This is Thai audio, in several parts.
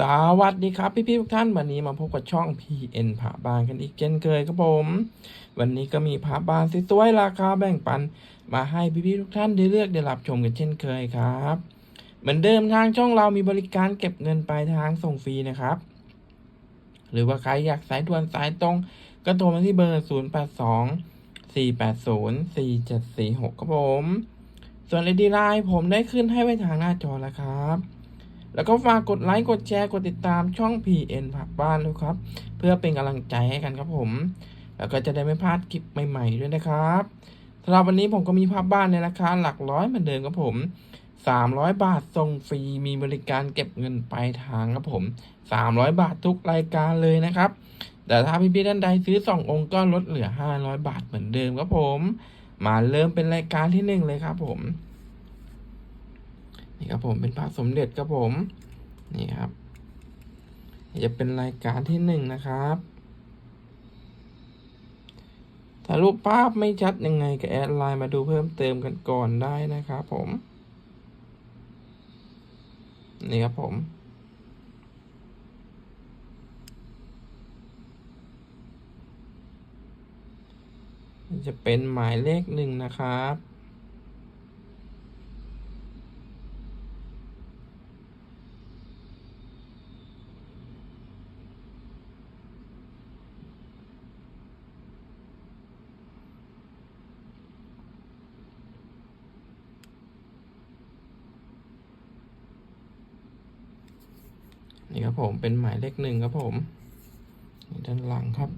สวัสดีครับพี่พี่ๆทุกท่านวันนี้มาพบกับช่อง PN ผาบานกันอีกเช่นเคยครับผม วันนี้ก็มีผาบานสวยๆราคาแบ่งปัน มาให้พี่พี่ๆทุกท่านได้เลือกได้รับชมกันเช่นเคยครับ เหมือนเดิมทางช่องเรามีบริการเก็บเงินปลายทางส่งฟรีนะครับ หรือว่าใครอยากสายด่วนสายตรงก็โทรมาที่เบอร์ 0 8 2 4 8 0 4 7 4 6 ครับผม ส่วนไอดีไลน์ผมได้ขึ้นให้ไว้ทางหน้าจอแล้วครับ แล้วก็ฝากกดไลค์กดแชร์กดติดตามช่อง PN ผักบ้านด้วยครับ เพื่อเป็นกำลังใจให้กันครับผม แล้วก็จะได้ไม่พลาดคลิปใหม่ๆด้วยนะครับสำหรับวันนี้ผมก็มีภาพบ้านในราคาหลักร้อยเหมือนเดิมครับผม300 บาทส่งฟรีมีบริการเก็บเงินปลายทางครับผม 300 บาททุกรายการเลยนะครับ แต่ถ้าพี่ๆท่านใดซื้อ 2 องค์ก็ลดเหลือ 500 บาทเหมือนเดิมครับผม มาเริ่มเป็นรายการที่หนึ่งเลยครับผม นี่ครับผมเป็นพระสมเด็จครับผม นี่ครับ จะเป็นรายการที่หนึ่งนะครับ ถ้ารูปภาพไม่ชัดยังไงก็แอดไลน์มาดูเพิ่มเติมกันก่อนได้นะครับผม นี่ครับผมจะเป็นหมายเลขหนึ่งนะครับ นี่ ครับผมเป็นหมายเลขหนึ่งครับผมนี่ด้านหลังครับ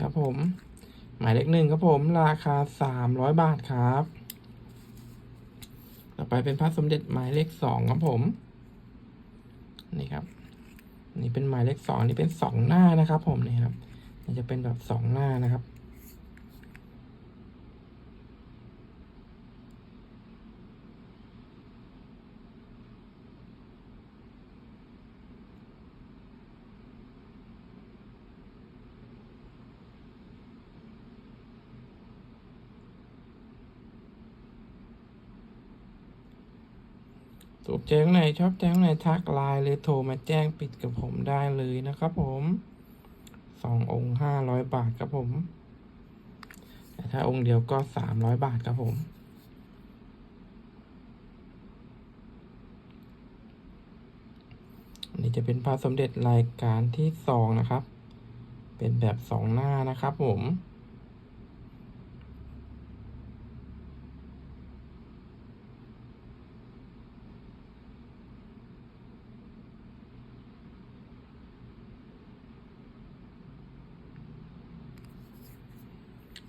ครับผม หมายเลขหนึ่งครับผมราคาสามร้อยบาทครับ ไปเป็นพระสมเด็จหมายเลขสองครับผม นี่ครับ นี่เป็นหมายเลขสองนี่เป็นสองหน้านะครับ ผมนี่ครับนี่จะเป็นแบบสองหน้านะครับ ถูกใจข้างในชอบใจข้างในทักไลน์หรือโทรมาแจ้งปิดกับผมได้เลยนะครับผมสององค์ห้าร้อยบาทครับผมแต่ถ้าองค์เดียวก็สามร้อยบาทครับผมอันนี้จะเป็นพระสมเด็จรายการที่สองนะครับ เป็นแบบสองหน้านะครับผม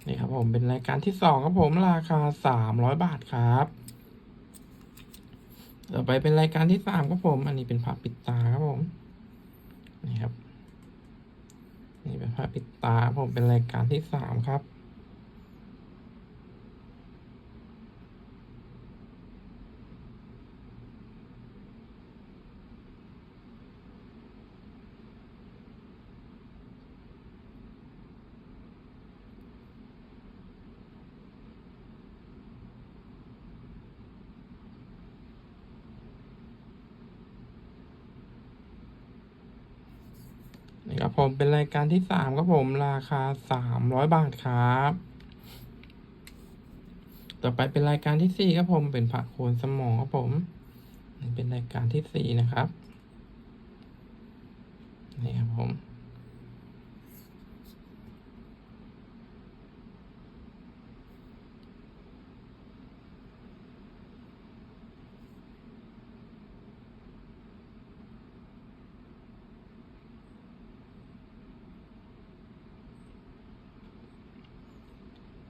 นี่ครับผมเป็นรายการที่สองครับผมราคาสามร้อยบาทครับ ต่อไปเป็นรายการที่สามครับผม อันนี้เป็นผ้าปิดตาครับผม นี่ครับ นี่เป็นผ้าปิดตาผมเป็นรายการที่สามครับับผมเป็นรายการที่สามครับผมราคาสามร้อยบาทครับ ต่อไปเป็นรายการที่สี่ครับผมเป็นผักโคนสมองครับผมนี่เป็นรายการที่สี่นะครับนี่ครับผม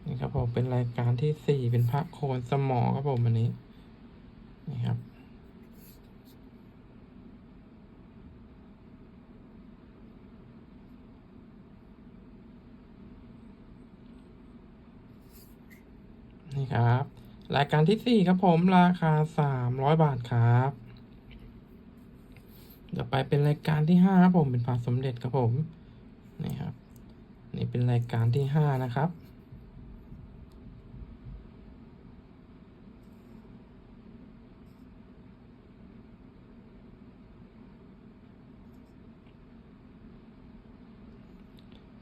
นี่ ครับผมเป็นรายการที่สี่เป็นพระโคนสมอครับผมอันนี้นี่ครับนี่ครับรายการที่สี่ครับผมราคาสามร้อยบาทครับต่อไปเป็นรายการที่ห้าครับผมเป็นพระสมเด็จครับผมนี่ครับ นี่เป็นรายการที่ห้านะครับ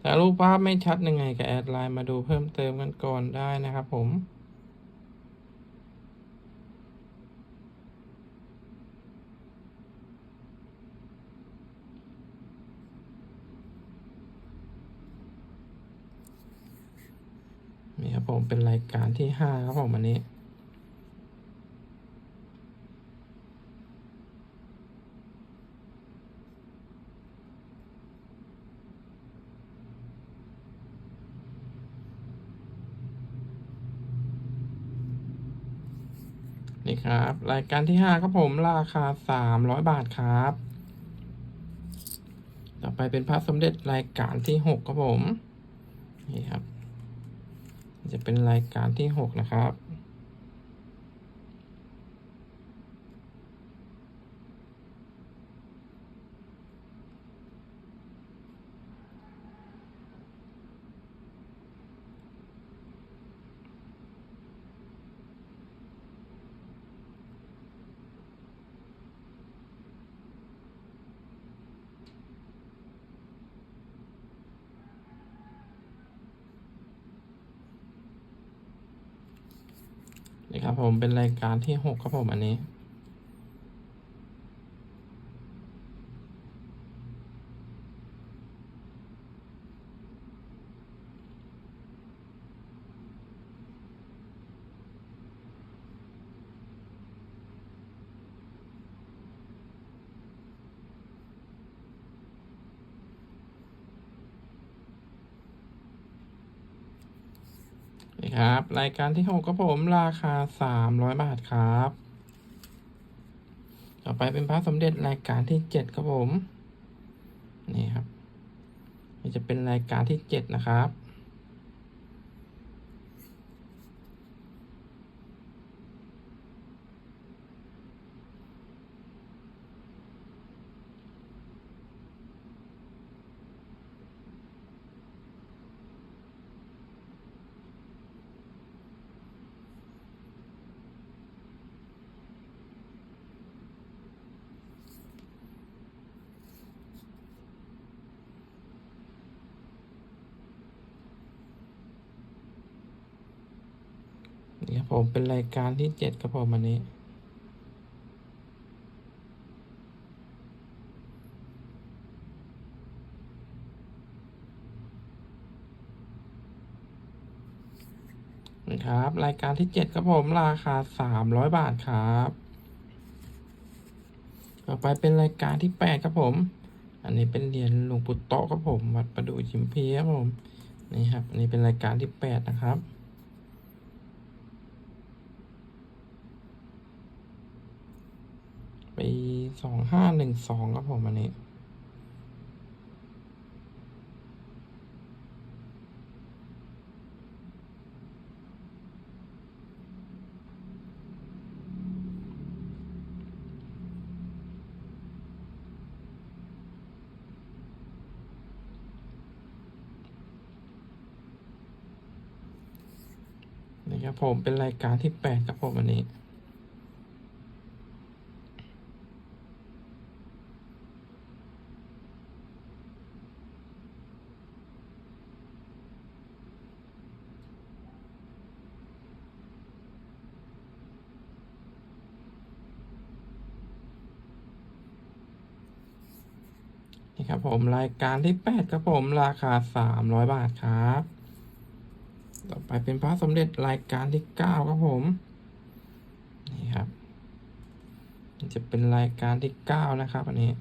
แต่รูปภาพไม่ชัดยังไงก็แอดไลน์มาดูเพิ่มเติมกันก่อนได้นะครับผมนี่ครับผมเป็นรายการที่ห้าครับผมอันนี้ นี่ ครับ รายการที่ห้าครับผมราคาสามร้อยบาทครับ ต่อไปเป็นพระสมเด็จรายการที่หกครับผม นี่ครับ จะเป็นรายการที่หกนะครับ นี่ครับ ผมเป็นรายการที่หกครับผมอันนี้ีครับ รายการที่หกครับผมราคาสามร้อยบาทครับ ต่อไปเป็นพระสมเด็จรายการที่เจ็ดครับผม นี่ครับนี่จะเป็นรายการที่เจ็ดนะครับ นี่ครับผมเป็นรายการที่เจ็ดครับผมอันนี้ นะครับ รายการที่เจ็ดครับผมราคาสามร้อยบาทครับ ต่อไปเป็นรายการที่แปดครับผม อันนี้เป็นเหรียญหลวงปู่โตครับผม วัดประดู่ชิมพีครับผม นี่ครับ อันนี้เป็นรายการที่แปดนะครับ ปี สองห้าหนึ่งสองครับผมอันนี้นี่ครับผมเป็นรายการที่แปดครับผมอันนี้ นี่ ครับผมรายการที่แปดครับผมราคาสามร้อยบาทครับ ต่อไปเป็นพระสมเด็จรายการที่เก้าครับผมนี่ครับจะเป็นรายการที่เก้านะครับ อันนี้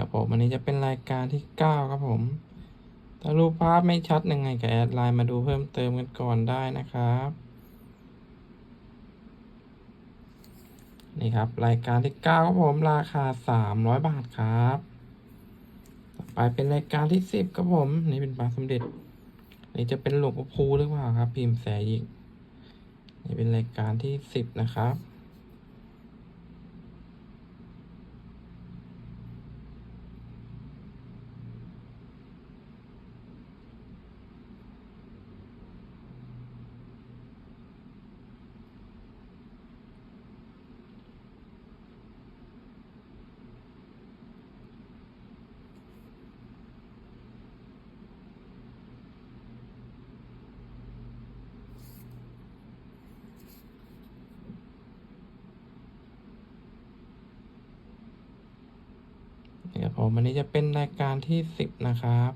ครับผมอันนี้จะเป็นรายการที่เก้าครับผม ถ้ารูปภาพไม่ชัดยังไงก็แอดไลน์มาดูเพิ่มเติมกันก่อนได้นะครับ นี่ครับ รายการที่เก้าครับผมราคาสามร้อยบาทครับ ต่อไปเป็นรายการที่สิบครับผม นี่เป็นปลาสมเด็จนี่จะเป็นหลวงพ่อพูหรือเปล่าครับ พิมพ์แสยิกนี่เป็นรายการที่สิบนะครับ นี่ครับผมอันนี้จะเป็นรายการที่สิบนะครับ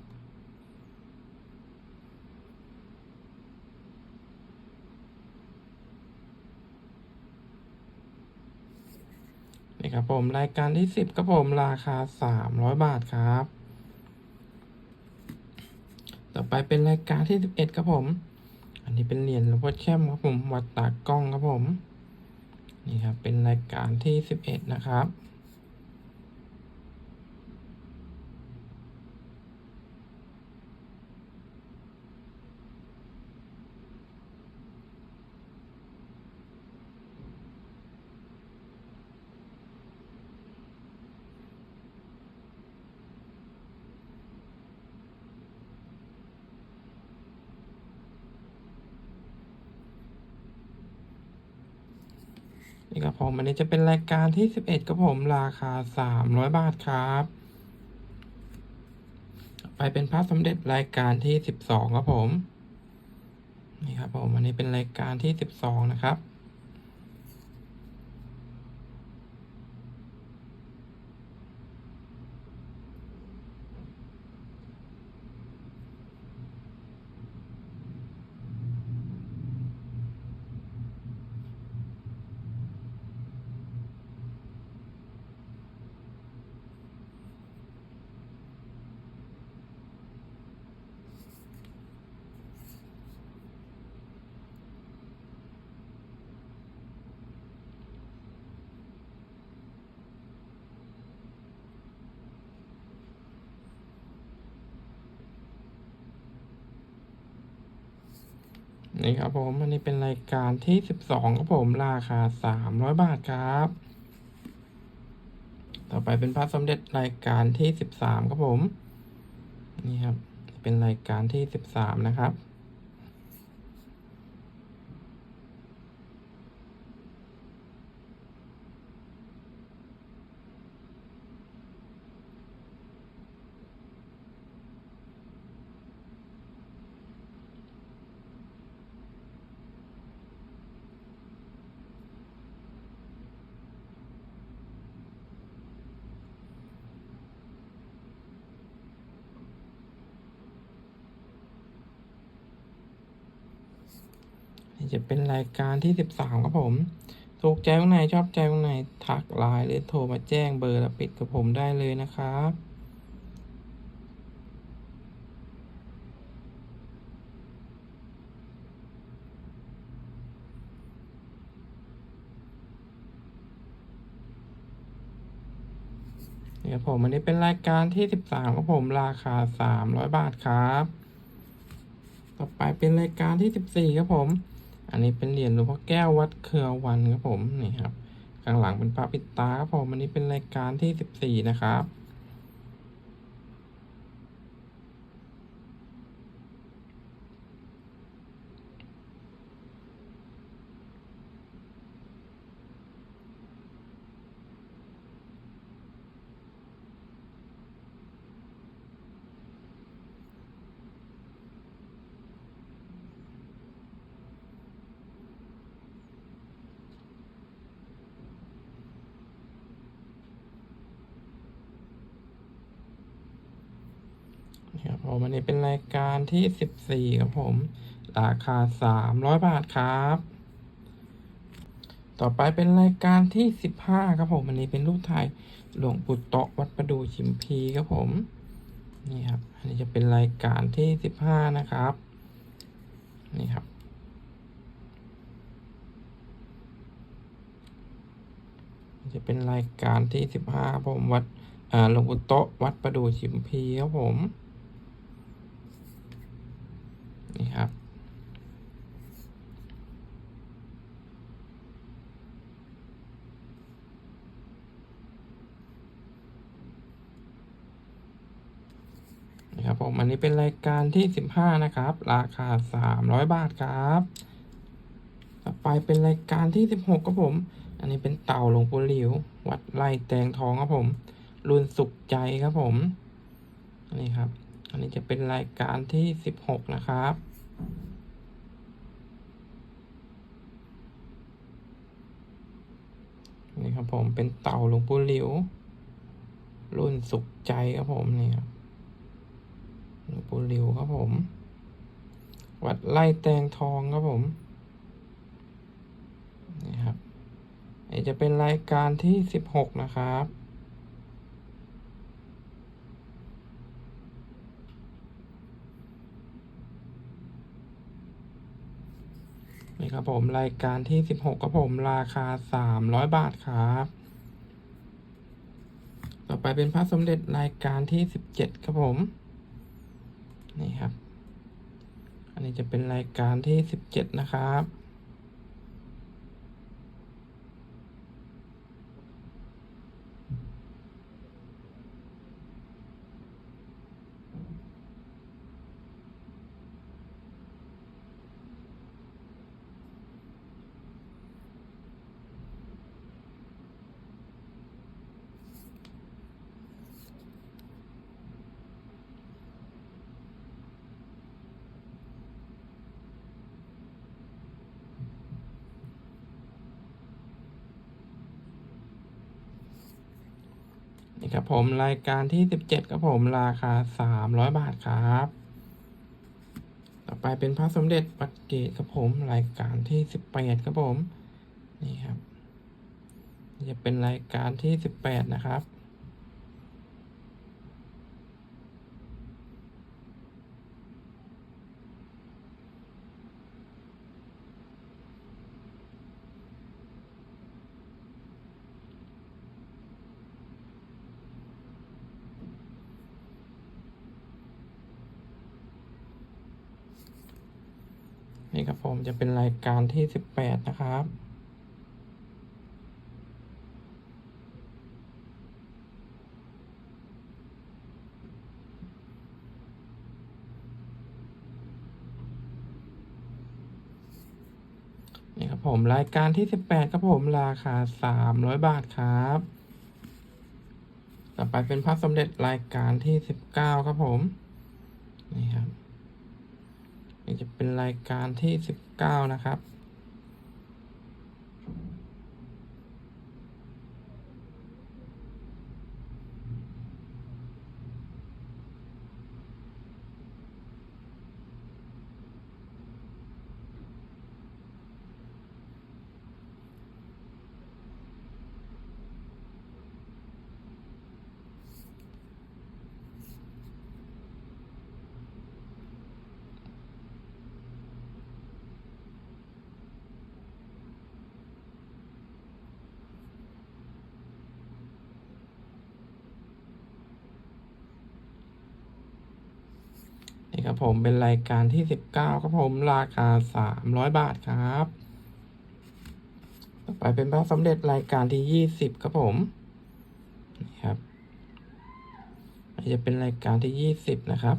นี่ครับผมรายการที่สิบครับผมราคาสามร้อยบาทครับ ต่อไปเป็นรายการที่สิบเอ็ดครับผม อันนี้เป็นเหรียญหลวงพ่อแช่มครับผมวัดตากล้องครับผม นี่ครับเป็นรายการที่สิบเอ็ดนะครับ ผมอันนี้จะเป็นรายการที่สิบเอ็ดครับผมราคาสามร้อยบาทครับ ไปเป็นพระสมเด็จรายการที่สิบสองครับผม นี่ครับผมอันนี้เป็นรายการที่สิบสองนะครับ นี่ครับผมอันนี้เป็นรายการที่สิบสองครับผมราคาสามร้อยบาทครับ ต่อไปเป็นพระสมเด็จรายการที่สิบสามครับผม นี่ครับ เป็นรายการที่สิบสามนะครับ เป็นรายการที่สิบสามครับผม ถูกใจตรงไหนชอบใจตรงไหนทักไลน์หรือโทรมาแจ้งเบอร์และปิดกับผมได้เลยนะครับเนี่ครับผมอันนี้เป็นรายการที่สิบสามครับผมราคาสามร้อยบาทครับ ต่อไปเป็นรายการที่สิบสี่ครับผม อันนี้เป็นเหรียญหลวงพ่อแก้ววัดเครือวันครับผมนี่ครับข้างหลังเป็นพระปิดตาครับผมอันนี้เป็นรายการที่สิบสี่นะครับ นี่ครับ ผมอันนี้เป็นรายการที่สิบสี่ครับผม ราคาสามร้อยบาทครับ ต่อไปเป็นรายการที่สิบห้าครับผมอันนี้เป็นรูปถ่ายหลวงปู่โตะวัดประดูชิมพีครับผมนี่ครับอันนี้จะเป็นรายการที่สิบห้านะครับ นี่ครับจะเป็นรายการที่สิบห้าผมวัดหลวงปู่โตะวัดประดูชิมพีครับผม นี่ครับนะครับผมอันนี้เป็นรายการที่สิบห้านะครับ ราคาสามร้อยบาทครับ ต่อไปเป็นรายการที่สิบหกครับผม อันนี้เป็นเต่าหลวงปู่หลิว วัดไร่แตงทองครับผม รุ่นสุขใจครับผมนนี้ครับ อันนี้จะเป็นรายการที่สิบหกนะครับ นี่ครับผมเป็นเต่าหลวงปู่หลิว รุ่นสุขใจครับผมนี่ครับหลวงปู่หลิวครับผม วัดไร่แตงทองครับผมนี่ครับนี่จะเป็นรายการที่สิบหกนะครับ นี่ ครับผมรายการที่สิบหกครับผมราคาสามร้อยบาทครับ ต่อไปเป็นพระสมเด็จรายการที่สิบเจ็ดครับผม นี่ครับ อันนี้จะเป็นรายการที่สิบเจ็ดนะครับ นี่ ครับผมรายการที่สิบเจ็ดครับผมราคาสามร้อยบาทครับ ต่อไปเป็นพระสมเด็จวัดเกตครับผมรายการที่สิบแปดครับผมนี่ครับจะเป็นรายการที่สิบแปดนะครับ นี่ครับผมจะเป็นรายการที่สิบแปดนะครับ นี่ครับผมรายการที่สิบแปดครับผมราคาสามร้อยบาทครับ ต่อไปเป็นพระสมเด็จรายการที่สิบเก้าครับผม นี่ครับ นี่จะ เป็นรายการที่สิบเก้านะครับ ผมเป็นรายการที่สิบเก้าครับผมราคาสามร้อยบาทครับ ต่อไปเป็นพระสมเด็จรายการที่ยี่สิบครับผมนี่ครับจะเป็นรายการที่ยี่สิบนะครับ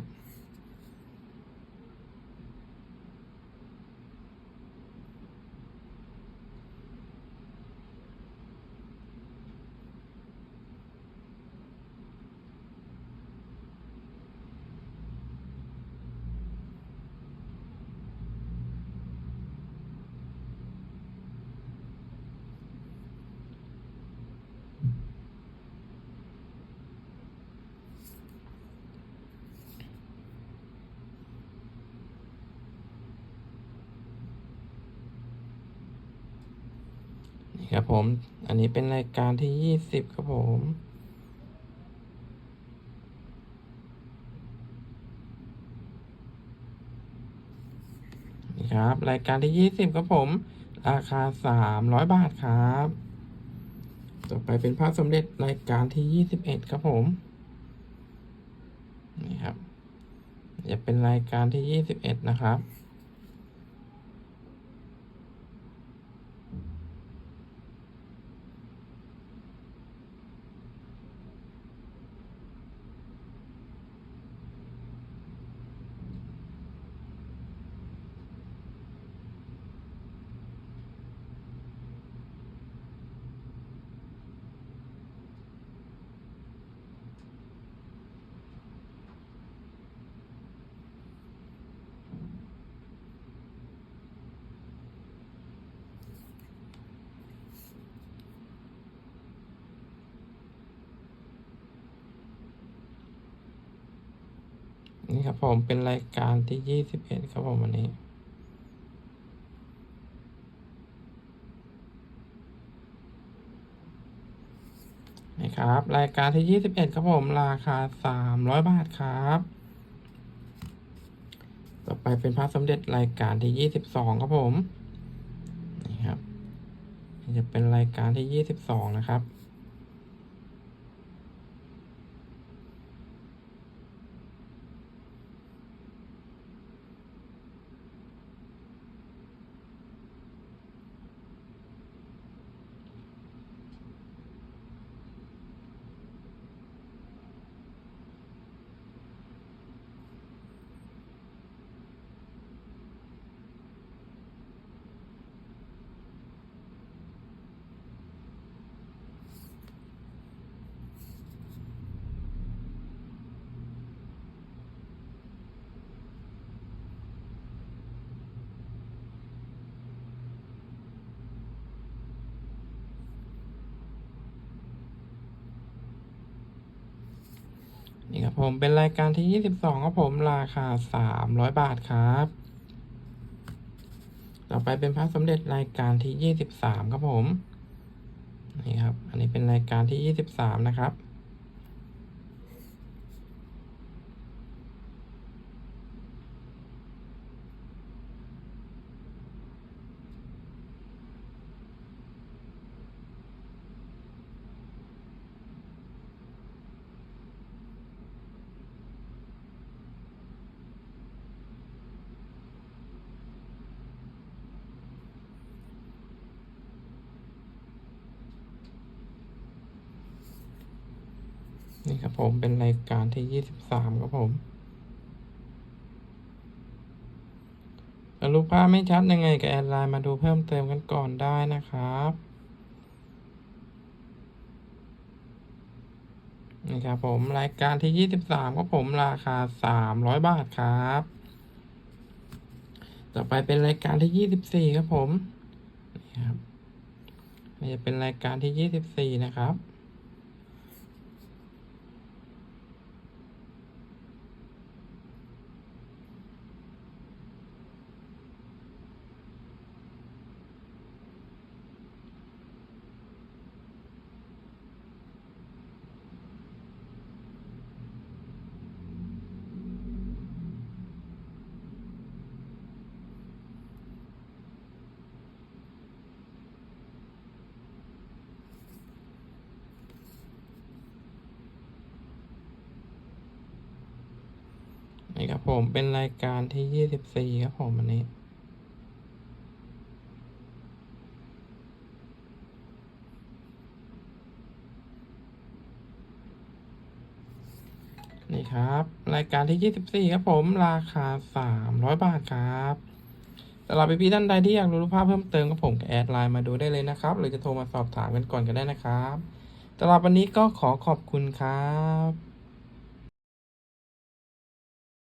น ครับผม อันนี้เป็นรายการที่ยี่สิบครับผม นี่ครับ รายการที่ยี่สิบครับผม ราคาสามร้อยบาทครับ ต่อไปเป็นพระสมเด็จรายการที่ยี่สิบเอ็ดครับผม นี่ครับ จะเป็นรายการที่ยี่สิบเอ็ดนะครับ นี่ครับผมเป็นรายการที่ยี่สิบเอ็ดครับผมวันนี้ นี่ครับ รายการที่ยี่สิบเอ็ดครับผมราคาสามร้อยบาทครับ ต่อไปเป็นพระสมเด็จรายการที่ยี่สิบสองครับผม นี่ครับจะเป็นรายการที่ยี่สิบสองนะครับ นี่ครับผมเป็นรายการที่ยี่สิบสองครับผมราคาสามร้อยบาทครับ ต่อไปเป็นพระสมเด็จรายการที่ยี่สิบสามครับผม นี่ครับ อันนี้เป็นรายการที่ยี่สิบสามนะครับ ผมเป็นรายการที่ยี่สิบสามครับผมถ้ารูปภาพไม่ชัดยังไงก็แอดไลน์มาดูเพิ่มเติมกันก่อนได้นะครับ นี่ครับผมรายการที่ยี่สิบสามครับผมราคาสามร้อยบาทครับ ต่อไปเป็นรายการที่ยี่สิบสี่ครับผม นี่ครับนี่จะเป็นรายการที่ยี่สิบสี่นะครับ นี่ ครับผมเป็นรายการที่ยี่สิบสี่ครับผมวันนี้นี่ครับ รายการที่ยี่สิบสี่ครับผม ราคาสามร้อยบาทครับสำหรับพี่ๆท่านใดที่อยากรู้รูปภาพเพิ่มเติมก็ผมแอดไลน์มาดูได้เลยนะครับ หรือจะโทรมาสอบถามกันก่อนก็ได้นะครับสำหรับวันนี้ก็ขอขอบคุณครับ